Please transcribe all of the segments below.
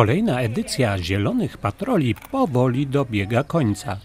Kolejna edycja Zielonych Patroli powoli dobiega końca.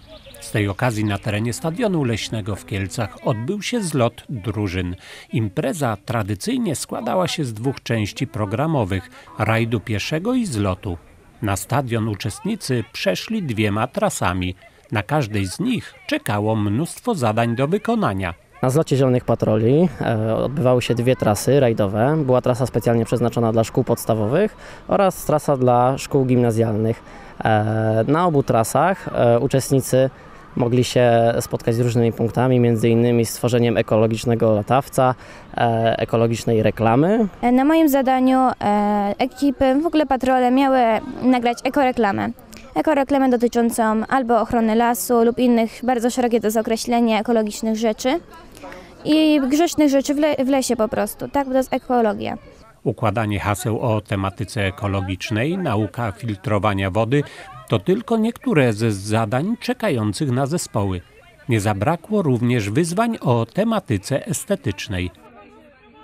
Z tej okazji na terenie Stadionu Leśnego w Kielcach odbył się zlot drużyn. Impreza tradycyjnie składała się z dwóch części programowych rajdu pieszego i zlotu. Na stadion uczestnicy przeszli dwiema trasami. Na każdej z nich czekało mnóstwo zadań do wykonania. Na zlocie Zielonych Patroli e, odbywały się dwie trasy rajdowe. Była trasa specjalnie przeznaczona dla szkół podstawowych oraz trasa dla szkół gimnazjalnych. E, na obu trasach e, uczestnicy mogli się spotkać z różnymi punktami, między innymi stworzeniem ekologicznego latawca, ekologicznej reklamy. Na moim zadaniu ekipy, w ogóle patrole miały nagrać ekoreklamę. Ekoreklamę dotyczącą albo ochrony lasu lub innych, bardzo szerokie to jest określenie, ekologicznych rzeczy i grzecznych rzeczy w, le, w lesie po prostu, tak, bo to jest ekologia. Układanie haseł o tematyce ekologicznej, nauka filtrowania wody to tylko niektóre ze zadań czekających na zespoły. Nie zabrakło również wyzwań o tematyce estetycznej.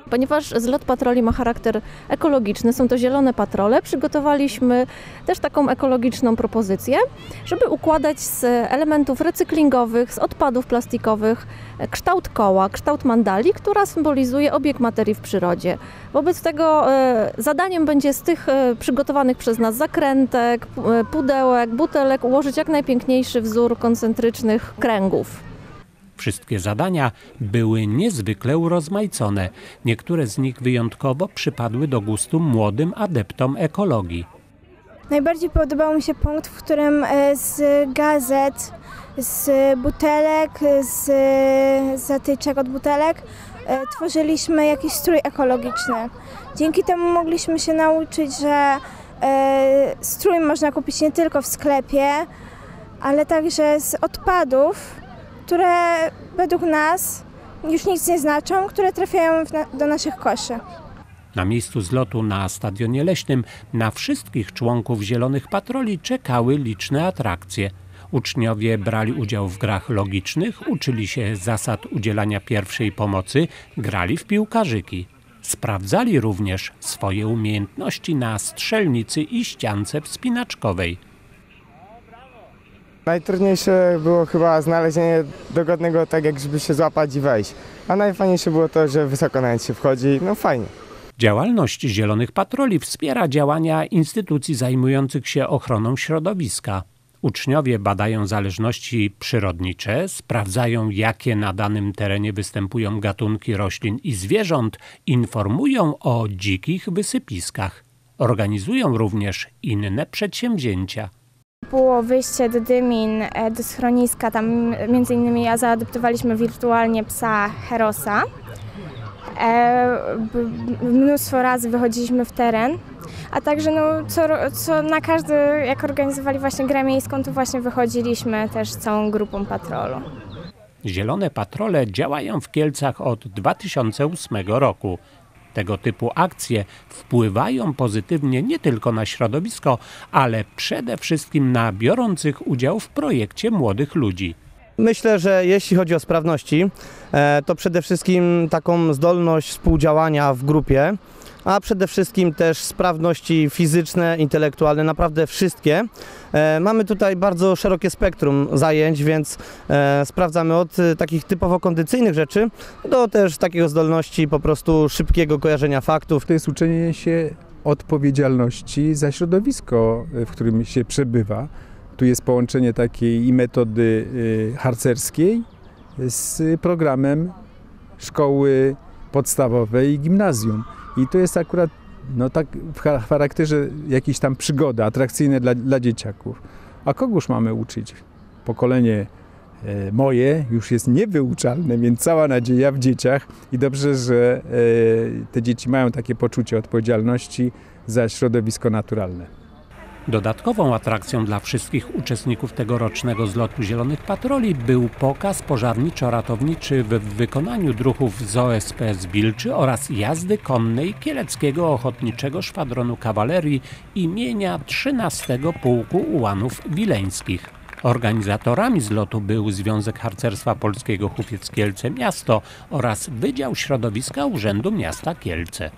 Ponieważ zlot patroli ma charakter ekologiczny, są to zielone patrole, przygotowaliśmy też taką ekologiczną propozycję, żeby układać z elementów recyklingowych, z odpadów plastikowych kształt koła, kształt mandali, która symbolizuje obieg materii w przyrodzie. Wobec tego e, zadaniem będzie z tych e, przygotowanych przez nas zakrętek, e, pudełek, butelek ułożyć jak najpiękniejszy wzór koncentrycznych kręgów. Wszystkie zadania były niezwykle urozmaicone. Niektóre z nich wyjątkowo przypadły do gustu młodym adeptom ekologii. Najbardziej podobał mi się punkt, w którym e, z gazet, z butelek, z zatyczek od butelek e, tworzyliśmy jakiś strój ekologiczny. Dzięki temu mogliśmy się nauczyć, że e, strój można kupić nie tylko w sklepie, ale także z odpadów, które według nas już nic nie znaczą, które trafiają do naszych koszy. Na miejscu zlotu na Stadionie Leśnym na wszystkich członków Zielonych Patroli czekały liczne atrakcje. Uczniowie brali udział w grach logicznych, uczyli się zasad udzielania pierwszej pomocy, grali w piłkarzyki. Sprawdzali również swoje umiejętności na strzelnicy i ściance wspinaczkowej. Najtrudniejsze było chyba znalezienie dogodnego tak, jak żeby się złapać i wejść. A najfajniejsze było to, że wysoko nawet się wchodzi. No fajnie. Działalność Zielonych Patroli wspiera działania instytucji zajmujących się ochroną środowiska. Uczniowie badają zależności przyrodnicze, sprawdzają jakie na danym terenie występują gatunki roślin i zwierząt, informują o dzikich wysypiskach. Organizują również inne przedsięwzięcia. Było wyjście do Dymin, e, do schroniska, tam między innymi ja zaadoptowaliśmy wirtualnie psa Herosa. E, mnóstwo razy wychodziliśmy w teren, a także no, co, co na każdy, jak organizowali właśnie grę miejską, to właśnie wychodziliśmy też całą grupą patrolu. Zielone patrole działają w Kielcach od 2008 roku. Tego typu akcje wpływają pozytywnie nie tylko na środowisko, ale przede wszystkim na biorących udział w projekcie młodych ludzi. Myślę, że jeśli chodzi o sprawności, e, to przede wszystkim taką zdolność współdziałania w grupie, a przede wszystkim też sprawności fizyczne, intelektualne, naprawdę wszystkie. E, Mamy tutaj bardzo szerokie spektrum zajęć, więc e, sprawdzamy od e, takich typowo kondycyjnych rzeczy do też takiego zdolności po prostu szybkiego kojarzenia faktów. To jest uczenie się odpowiedzialności za środowisko, w którym się przebywa. Tu jest połączenie takiej i metody harcerskiej z programem szkoły podstawowej i gimnazjum. I to jest akurat no, tak w cha- charakterze jakiejś tam przygody atrakcyjne dla, dla dzieciaków. A kogóż mamy uczyć? Pokolenie e, moje już jest niewyuczalne, więc cała nadzieja w dzieciach i dobrze, że e, te dzieci mają takie poczucie odpowiedzialności za środowisko naturalne. Dodatkową atrakcją dla wszystkich uczestników tegorocznego zlotu Zielonych Patroli był pokaz pożarniczo-ratowniczy w wykonaniu druhów z OSP z Bilczy oraz jazdy konnej Kieleckiego Ochotniczego Szwadronu Kawalerii imienia 13 Pułku Ułanów Wileńskich. Organizatorami zlotu był Związek Harcerstwa Polskiego Hufiec Kielce Miasto oraz Wydział Środowiska Urzędu Miasta Kielce.